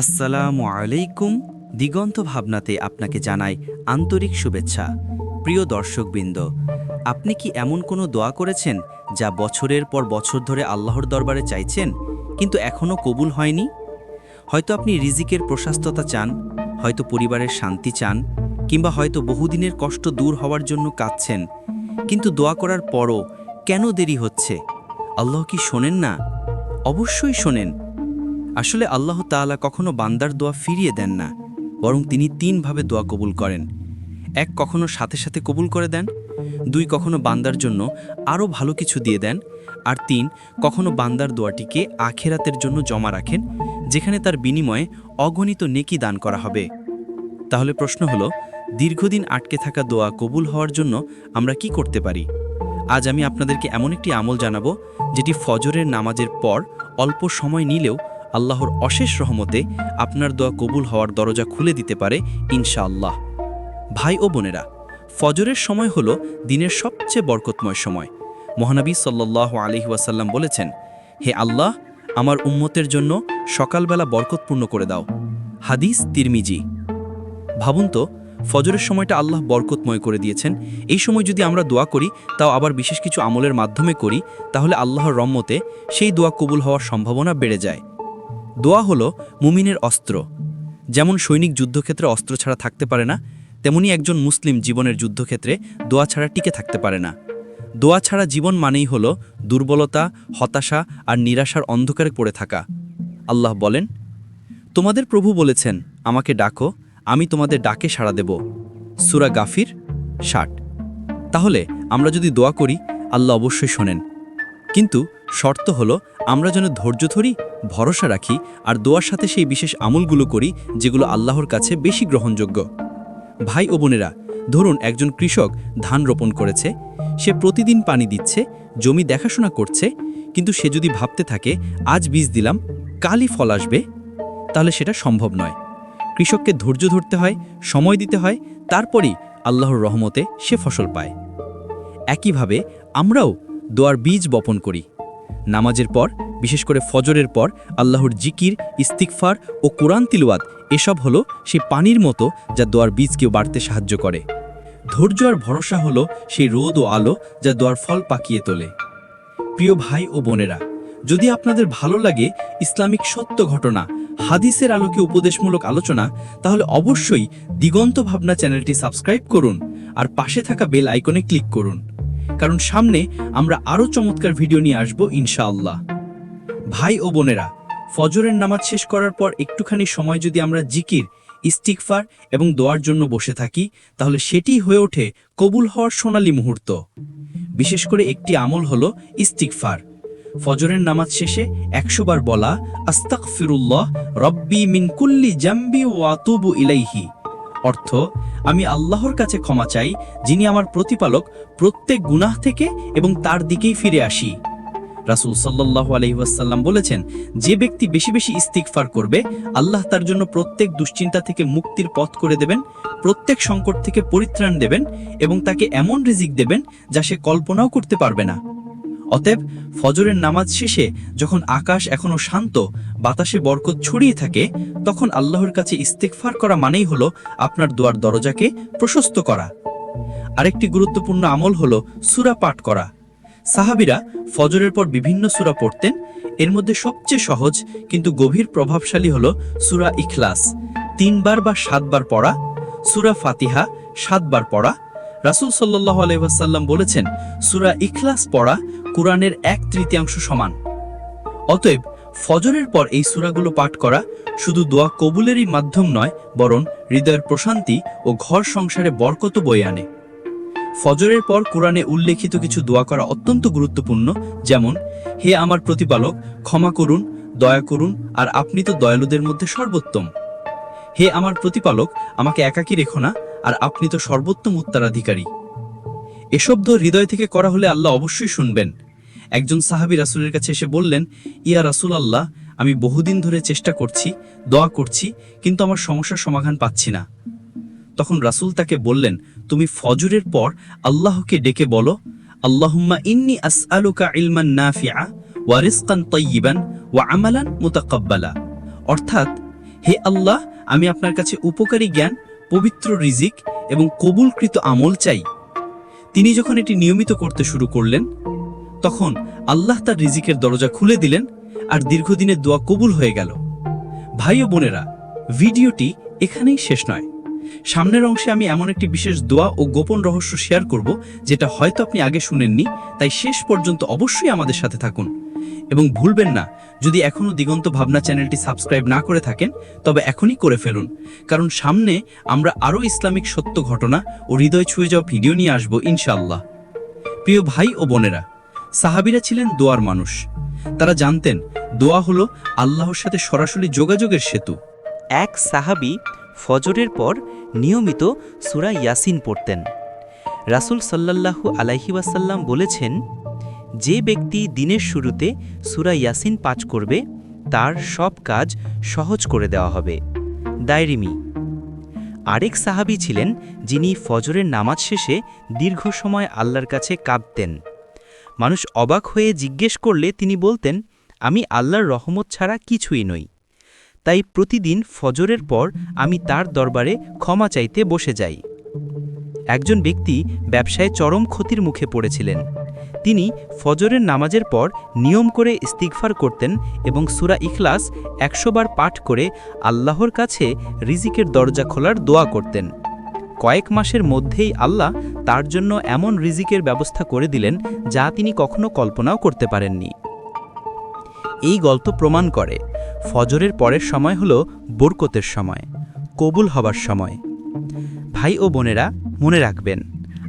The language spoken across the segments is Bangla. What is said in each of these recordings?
আসসালামু আলাইকুম দিগন্ত ভাবনাতে আপনাকে জানাই আন্তরিক শুভেচ্ছা। প্রিয় দর্শকবৃন্দ, আপনি কি এমন কোনো দোয়া করেছেন যা বছরের পর বছর ধরে আল্লাহর দরবারে চাইছেন, কিন্তু এখনও কবুল হয়নি? হয়তো আপনি রিজিকের প্রশস্ততা চান, হয়তো পরিবারের শান্তি চান, কিংবা হয়তো বহুদিনের কষ্ট দূর হওয়ার জন্য কাঁদছেন, কিন্তু দোয়া করার পরও কেন দেরি হচ্ছে? আল্লাহ কি শোনেন না? অবশ্যই শোনেন। আসলে আল্লাহ তাআলা কখনো বান্দার দোয়া ফিরিয়ে দেন না, বরং তিনি তিনভাবে দোয়া কবুল করেন। এক, কখনো সাথে সাথে কবুল করে দেন। দুই, কখনো বান্দার জন্য আরও ভালো কিছু দিয়ে দেন। আর তিন, কখনো বান্দার দোয়াটিকে আখেরাতের জন্য জমা রাখেন, যেখানে তার বিনিময়ে অগণিত নেকি দান করা হবে। তাহলে প্রশ্ন হলো, দীর্ঘদিন আটকে থাকা দোয়া কবুল হওয়ার জন্য আমরা কি করতে পারি? আজ আমি আপনাদেরকে এমন একটি আমল জানাব, যেটি ফজরের নামাজের পর অল্প সময় নিলেও আল্লাহর অশেষ রহমতে আপনার দোয়া কবুল হওয়ার দরজা খুলে দিতে পারে ইনশাআল্লাহ। ভাই ও বোনেরা, ফজরের সময় হলো দিনের সবচেয়ে বরকতময় সময়। মহানবী সাল্লাহ আলহিহাসাল্লাম বলেছেন, হে আল্লাহ, আমার উম্মতের জন্য সকালবেলা বরকতপূর্ণ করে দাও। হাদিস তিরমিজি। ভাবুন তো, ফজরের সময়টা আল্লাহ বরকতময় করে দিয়েছেন। এই সময় যদি আমরা দোয়া করি, তাও আবার বিশেষ কিছু আমলের মাধ্যমে করি, তাহলে আল্লাহর রম্মতে সেই দোয়া কবুল হওয়ার সম্ভাবনা বেড়ে যায়। দোয়া হলো মুমিনের অস্ত্র। যেমন সৈনিক যুদ্ধক্ষেত্রে অস্ত্র ছাড়া থাকতে পারে না, তেমনি একজন মুসলিম জীবনের যুদ্ধক্ষেত্রে দোয়া ছাড়া টিকে থাকতে পারে না। দোয়া ছাড়া জীবন মানেই হল দুর্বলতা, হতাশা আর নিরাশার অন্ধকারে পড়ে থাকা। আল্লাহ বলেন, তোমাদের প্রভু বলেছেন, আমাকে ডাকো, আমি তোমাদের ডাকে সাড়া দেব। সুরা গাফির ষাট। তাহলে আমরা যদি দোয়া করি, আল্লাহ অবশ্যই শোনেন। কিন্তু শর্ত হলো, আমরা যেন ধৈর্য ধরি, ভরসা রাখি, আর দোয়ার সাথে সেই বিশেষ আমলগুলো করি, যেগুলো আল্লাহর কাছে বেশি গ্রহণযোগ্য। ভাই ও বোনেরা, ধরুন একজন কৃষক ধান রোপণ করেছে, সে প্রতিদিন পানি দিচ্ছে, জমি দেখাশোনা করছে, কিন্তু সে যদি ভাবতে থাকে, আজ বীজ দিলাম, কালই ফল আসবে, তাহলে সেটা সম্ভব নয়। কৃষককে ধৈর্য ধরতে হয়, সময় দিতে হয়, তারপরই আল্লাহর রহমতে সে ফসল পায়। একইভাবে আমরাও দোয়ার বীজ বপন করি। নামাজের পর, বিশেষ করে ফজরের পর, আল্লাহর জিকির ইস্তিকফার ও কোরআন তিলওয়াত এসব হলো সেই পানির মতো যা দোয়ার বীজকে বাড়তে সাহায্য করে। ধৈর্য আর ভরসা হলো সেই রোদ ও আলো যা দোয়ার ফল পাকিয়ে তোলে। প্রিয় ভাই ও বোনেরা, যদি আপনাদের ভালো লাগে ইসলামিক সত্য ঘটনা, হাদিসের আলোকে উপদেশমূলক আলোচনা, তাহলে অবশ্যই দিগন্ত ভাবনা চ্যানেলটি সাবস্ক্রাইব করুন আর পাশে থাকা বেল আইকনে ক্লিক করুন। কারণ সামনে আমরা আরও চমৎকার ভিডিও নিয়ে আসব, ইনশাআল্লাহ। ভাই ও বোনেরা, ফজরের নামাজ শেষ করার পর একটুখানি সময় যদি আমরা জিকির ইস্তিকফার এবং দোয়ার জন্য বসে থাকি, তাহলে সেটি হয়ে ওঠে কবুল হওয়ার সোনালী মুহূর্ত। বিশেষ করে একটি আমল হলো ইস্তিকফার ফজরের নামাজ শেষে একশো বার বলা আস্তাক ফিরুল্লাহ রব্বি মিনকুল্লি জাম্বি ওয়াতুবু ইলাইহি। অর্থ আমি আল্লাহর কাছে ক্ষমা চাই, যিনি আমার প্রতিপালক, প্রত্যেক গুনাহ থেকে এবং তার দিকেই ফিরে আসি। রাসূল সাল্লাল্লাহু আলাইহি ওয়াসাল্লাম বলেছেন, যে ব্যক্তি বেশি বেশি ইস্তিগফার করবে, আল্লাহ তার জন্য প্রত্যেক দুশ্চিন্তা থেকে মুক্তির পথ করে দেবেন, প্রত্যেক সংকট থেকে পরিত্রাণ দেবেন এবং তাকে এমন রিজিক দেবেন যা সে কল্পনাও করতে পারবে না। অতএব ফজরের নামাজ শেষে যখন আকাশ এখনও শান্ত, বাতাসে বরকত ছড়িয়ে থাকে, তখন আল্লাহর কাছে ইস্তেকফার করা মানেই হলো আপনার দোয়ার দরজাকে প্রশস্ত করা। আরেকটি গুরুত্বপূর্ণ আমল হলো সূরা পাঠ করা। সাহাবিরা ফজরের পর বিভিন্ন সূরা পড়তেন। এর মধ্যে সবচেয়ে সহজ কিন্তু গভীর প্রভাবশালী হলো সুরা ইখলাস। তিনবার বা সাতবার পড়া, সুরা ফাতিহা সাতবার পড়া। রাসূল সাল্লাহ আলহাম বলেছেন, সুরা ইখলাস পড়া কোরআনের এক তৃতীয়াংশ সমান। অতএব ফজরের পর এই সূরাগুলো পাঠ করা শুধু দোয়া কবুলেরই মাধ্যম নয়, বরং হৃদয়ের প্রশান্তি ও ঘর সংসারে বরকত বয়ে আনে। ফজরের পর কোরআনে উল্লেখিত কিছু দোয়া করা অত্যন্ত গুরুত্বপূর্ণ, যেমন, হে আমার প্রতিপালক, ক্ষমা করুন, দয়া করুন, আর আপনি তো দয়ালুদের মধ্যে সর্বোত্তম। হে আমার প্রতিপালক, আমাকে একাকী রেখো না, আর আপনি তো সর্বোত্তম উত্তরাধিকারী। এসব দোয়া হৃদয় থেকে করা হলে আল্লাহ অবশ্যই শুনবেন। একজন সাহাবী রাসূলের কাছে এসে বললেন, ইয়া রাসূল আল্লাহ আমি বহুদিন ধরে চেষ্টা করছি, দোয়া করছি, কিন্তু আমার সমস্যার সমাধান পাচ্ছি না। তখন রাসূল তাকে বললেন, তুমি ফজরের পর আল্লাহকে ডেকে বলো, আল্লাহুম্মা ইন্নি আসআলুকা ইলমান নাফিআ ওয়া রিজকান তাইয়িবান ওয়া আমালান মুতাকাব্বালা। অর্থাৎ, হে আল্লাহ, আমি আপনার কাছে উপকারী জ্ঞান, পবিত্র রিজিক এবং কবুলকৃত আমল চাই। তিনি যখন এটি নিয়মিত করতে শুরু করলেন তখন আল্লাহ তার রিজিকের দরজা খুলে দিলেন আর দীর্ঘদিনের দোয়া কবুল হয়ে গেল। ভাই ও বোনেরা, ভিডিওটি এখানেই শেষ নয়। সামনের অংশে আমি এমন একটি বিশেষ দোয়া ও গোপন রহস্য শেয়ার করব, যেটা হয়তো আপনি আগে শুনেননি, তাই শেষ পর্যন্ত অবশ্যই আমাদের সাথে থাকুন। এবং ভুলবেন না, যদি এখনও দিগন্ত ভাবনা চ্যানেলটি সাবস্ক্রাইব না করে থাকেন, তবে এখনই করে ফেলুন। কারণ সামনে আমরা আরও ইসলামিক সত্য ঘটনা ও হৃদয় ছুঁয়ে যাওয়া ভিডিও নিয়ে আসব ইনশাআল্লাহ। প্রিয় ভাই ও বোনেরা সাহাবিরা ছিলেন দোয়ার মানুষ। তারা জানতেন, দোয়া হলো আল্লাহর সাথে সরাসরি যোগাযোগের সেতু। এক সাহাবি ফজরের পর নিয়মিত সুরা ইয়াসিন পড়তেন। রাসূল সাল্লাল্লাহু আলাইহি ওয়াসাল্লাম বলেছেন, যে ব্যক্তি দিনের শুরুতে সুরা ইয়াসিন পাঠ করবে, তার সব কাজ সহজ করে দেওয়া হবে। দায়রিমি আরেক সাহাবি ছিলেন যিনি ফজরের নামাজ শেষে দীর্ঘ সময় আল্লাহর কাছে কাঁদতেন। মানুষ অবাক হয়ে জিজ্ঞেস করলে তিনি বলতেন, আমি আল্লাহর রহমত ছাড়া কিছুই নই। তাই প্রতিদিন ফজরের পর আমি তার দরবারে ক্ষমা চাইতে বসে যাই। একজন ব্যক্তি ব্যবসায় চরম ক্ষতির মুখে পড়েছিলেন। তিনি ফজরের নামাজের পর নিয়ম করে ইস্তিগফার করতেন এবং সুরা ইখলাস একশোবার পাঠ করে আল্লাহর কাছে রিজিকের দরজা খোলার দোয়া করতেন। কয়েক মাসের মধ্যেই আল্লাহ তার জন্য এমন রিজিকের ব্যবস্থা করে দিলেন যা তিনি কখনো কল্পনাও করতে পারেননি। এই গল্প প্রমাণ করে, ফজরের পরের সময় হল বরকতের সময়, কবুল হবার সময়। ভাই ও বোনেরা, মনে রাখবেন,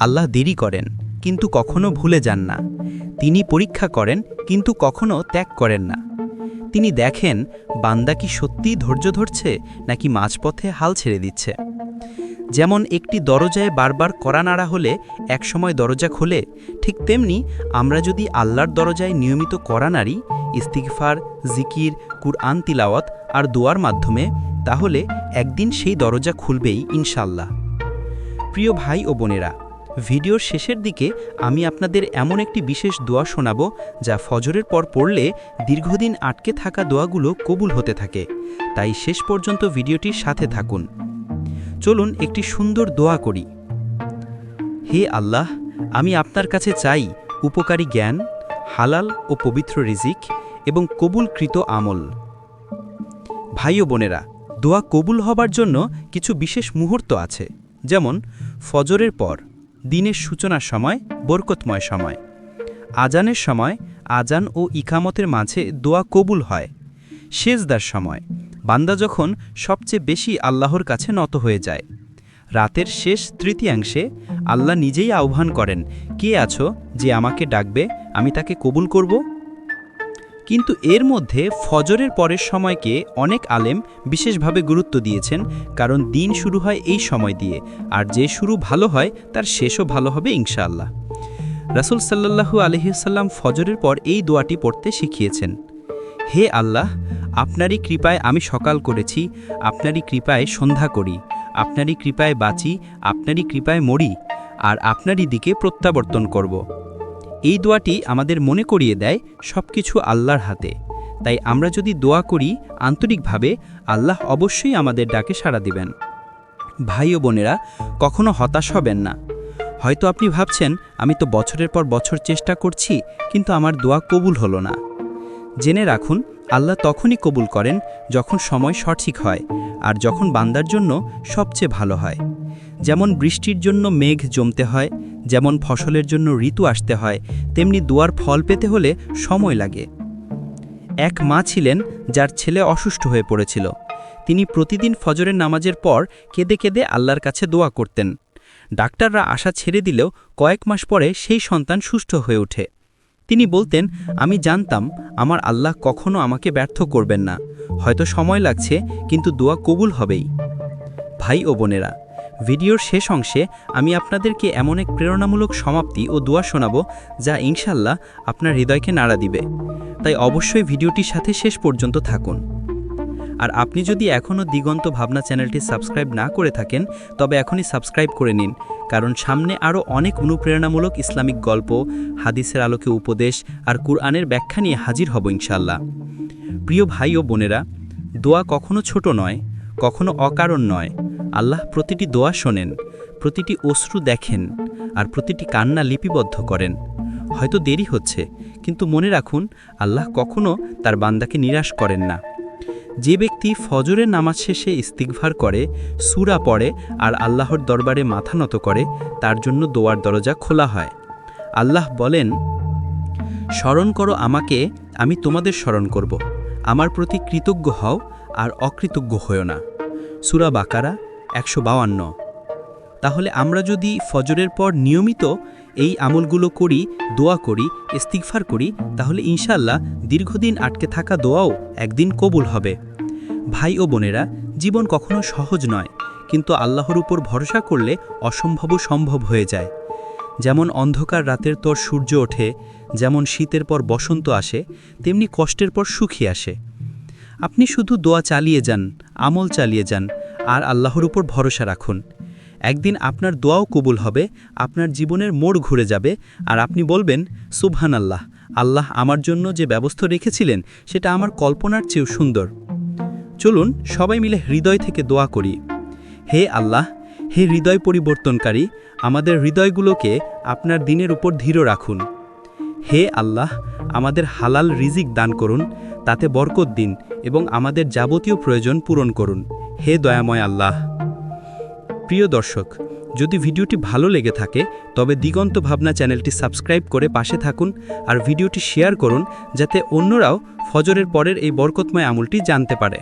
আল্লাহ দেরি করেন, কিন্তু কখনো ভুলে যান না। তিনি পরীক্ষা করেন, কিন্তু কখনো ত্যাগ করেন না। তিনি দেখেন, বান্দা কি সত্যিই ধৈর্য ধরছে, নাকি মাঝপথে হাল ছেড়ে দিচ্ছে। যেমন একটি দরজায় বারবার কড়া নাড়া হলে একসময় দরজা খোলে, ঠিক তেমনি আমরা যদি আল্লাহর দরজায় নিয়মিত করা নাড়ি, ইস্তিগফার, জিকির, কুরআন, তিলাওয়াত আর দোয়ার মাধ্যমে, তাহলে একদিন সেই দরজা খুলবেই ইনশাল্লাহ প্রিয় ভাই ও বোনেরা, ভিডিওর শেষের দিকে আমি আপনাদের এমন একটি বিশেষ দোয়া শোনাব যা ফজরের পর পড়লে দীর্ঘদিন আটকে থাকা দোয়াগুলো কবুল হতে থাকে। তাই শেষ পর্যন্ত ভিডিওটির সাথে থাকুন। চলুন একটি সুন্দর দোয়া করি। হে আল্লাহ, আমি আপনার কাছে চাই উপকারী জ্ঞান, হালাল ও পবিত্র রিজিক এবং কবুলকৃত আমল। ভাই ও বোনেরা, দোয়া কবুল হবার জন্য কিছু বিশেষ মুহূর্ত আছে, যেমন ফজরের পর, দিনের সূচনার সময়, বরকতময় সময়। আজানের সময়, আজান ও ইকামতের মাঝে দোয়া কবুল হয়। সেজদার সময় বান্দা যখন সবচেয়ে বেশি আল্লাহর কাছে নত হয়ে যায়। রাতের শেষ তৃতীয়াংশে আল্লাহ নিজেই আহ্বান করেন, কে আছো যে আমাকে ডাকবে? আমি তাকে কবুল করব? কিন্তু এর মধ্যে ফজরের পরের সময়কে অনেক আলেম বিশেষভাবে গুরুত্ব দিয়েছেন, কারণ দিন শুরু হয় এই সময় দিয়ে, আর যে শুরু ভালো হয়, তার শেষও ভালো হবে ইনশাআল্লাহ। রাসূল সাল্লাল্লাহু আলহিসাল্লাম ফজরের পর এই দোয়াটি পড়তে শিখিয়েছেন, হে আল্লাহ আপনারই কৃপায় আমি সকাল করেছি, আপনারই কৃপায় সন্ধ্যা করি, আপনারই কৃপায় বাঁচি, আপনারই কৃপায় মরি, আর আপনারই দিকে প্রত্যাবর্তন করব। এই দোয়াটি আমাদের মনে করিয়ে দেয় সব কিছু আল্লাহর হাতে। তাই আমরা যদি দোয়া করি আন্তরিকভাবে, আল্লাহ অবশ্যই আমাদের ডাকে সাড়া দিবেন। ভাই ও বোনেরা, কখনো হতাশ হবেন না। হয়তো আপনি ভাবছেন, আমি তো বছরের পর বছর চেষ্টা করছি, কিন্তু আমার দোয়া কবুল হলো না। জেনে রাখুন আল্লাহ তখনই কবুল করেন যখন সময় সঠিক হয় আর যখন বান্দার জন্য সবচেয়ে ভালো হয়। যেমন বৃষ্টির জন্য মেঘ জমতে হয়, যেমন ফসলের জন্য ঋতু আসতে হয়, তেমনি দুয়ার ফল পেতে হলে সময় লাগে। এক মা ছিলেন যার ছেলে অসুস্থ হয়ে পড়েছিল। তিনি প্রতিদিন ফজরের নামাজের পর কেঁদে কেঁদে আল্লাহর কাছে দোয়া করতেন। ডাক্তাররা আশা ছেড়ে দিলেও কয়েক মাস পরে সেই সন্তান সুস্থ হয়ে ওঠে। তিনি বলতেন, আমি জানতাম আমার আল্লাহ কখনো আমাকে ব্যর্থ করবেন না। হয়তো সময় লাগছে, কিন্তু দোয়া কবুল হবেই। ভাই ও বোনেরা, ভিডিওর শেষ অংশে আমি আপনাদেরকে এমন এক প্রেরণামূলক সমাপ্তি ও দোয়া শোনাব, যা ইনশাল্লাহ আপনার হৃদয়কে নাড়া দিবে। তাই অবশ্যই ভিডিওটির সাথে শেষ পর্যন্ত থাকুন। আর আপনি যদি এখনও দিগন্ত ভাবনা চ্যানেলটি সাবস্ক্রাইব না করে থাকেন, তবে এখনই সাবস্ক্রাইব করে নিন, কারণ সামনে আরও অনেক অনুপ্রেরণামূলক ইসলামিক গল্প, হাদিসের আলোকে উপদেশ আর কুরআনের ব্যাখ্যা নিয়ে হাজির হব ইনশাল্লাহ প্রিয় ভাই ও বোনেরা, দোয়া কখনো ছোট নয়, কখনো অকারণ নয়। আল্লাহ প্রতিটি দোয়া শোনেন, প্রতিটি অশ্রু দেখেন আর প্রতিটি কান্না লিপিবদ্ধ করেন। হয়তো দেরি হচ্ছে, কিন্তু মনে রাখুন, আল্লাহ কখনো তার বান্দাকে নিরাশ করেন না। যে ব্যক্তি ফজরের নামাজ শেষে ইস্তিগভার করে, সুরা পড়ে আর আল্লাহর দরবারে মাথা নত করে, তার জন্য দোয়ার দরজা খোলা হয়। আল্লাহ বলেন, স্মরণ করো আমাকে, আমি তোমাদের স্মরণ করব। আমার প্রতি কৃতজ্ঞ হও আর অকৃতজ্ঞ হও না। সুরা বাকারা একশো তাহলে আমরা যদি ফজরের পর নিয়মিত এই আমলগুলো করি, দোয়া করি, ইস্তিগফার করি, তাহলে ইনশাল্লাহ দীর্ঘদিন আটকে থাকা দোয়াও একদিন কবুল হবে। ভাই ও বোনেরা, জীবন কখনো সহজ নয়, কিন্তু আল্লাহর উপর ভরসা করলে অসম্ভবও সম্ভব হয়ে যায়। যেমন অন্ধকার রাতের পর সূর্য ওঠে, যেমন শীতের পর বসন্ত আসে, তেমনি কষ্টের পর সুখী আসে। আপনি শুধু দোয়া চালিয়ে যান, আমল চালিয়ে যান, আর আল্লাহর উপর ভরসা রাখুন। একদিন আপনার দোয়াও কবুল হবে, আপনার জীবনের মোড় ঘুরে যাবে, আর আপনি বলবেন সুবহান আল্লাহ আল্লাহ আমার জন্য যে ব্যবস্থা রেখেছিলেন, সেটা আমার কল্পনার চেয়েও সুন্দর। চলুন সবাই মিলে হৃদয় থেকে দোয়া করি। হে আল্লাহ, হে হৃদয় পরিবর্তনকারী, আমাদের হৃদয়গুলোকে আপনার দিনের উপর ধীর রাখুন। হে আল্লাহ, আমাদের হালাল রিজিক দান করুন, তাতে বরকত দিন এবং আমাদের যাবতীয় প্রয়োজন পূরণ করুন। হে দয়াময় আল্লাহ। প্রিয় দর্শক, যদি ভিডিওটি ভালো লেগে থাকে, তবে দিগন্ত ভাবনা চ্যানেলটি সাবস্ক্রাইব করে পাশে থাকুন আর ভিডিওটি শেয়ার করুন যাতে অন্যরাও ফজরের পরের এই বরকতময় আমলটি জানতে পারে।